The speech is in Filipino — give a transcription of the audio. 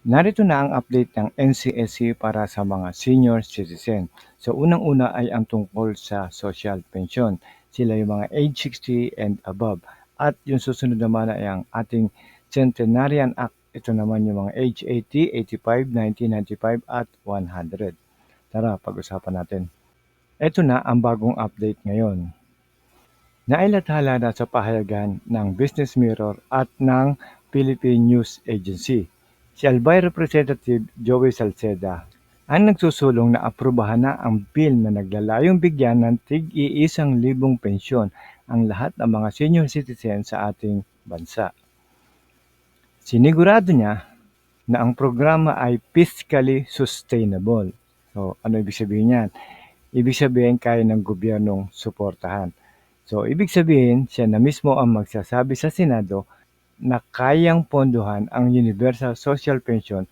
Narito na ang update ng NCSC para sa mga senior citizen. So unang-una ay ang tungkol sa social pension. Sila yung mga age 60 and above. At yung susunod naman ay ang ating Centenarian Act. Ito naman yung mga age 80, 85, 90, 95 at 100. Tara, pag-usapan natin. Ito na ang bagong update ngayon. Nailathala na sa pahayagan ng Business Mirror at ng Philippine News Agency si Albay Representative Joey Salceda ang nagsusulong na aprubahan na ang bill na naglalayong bigyan ng tig-iisang libong pensyon ang lahat ng mga senior citizen sa ating bansa. Sinigurado niya na ang programa ay fiscally sustainable. So, ano ibig sabihin yan? Ibig sabihin kaya ng gobyernong suportahan. So, ibig sabihin, siya na mismo ang magsasabi sa Senado na kayang pondohan ang Universal Social Pension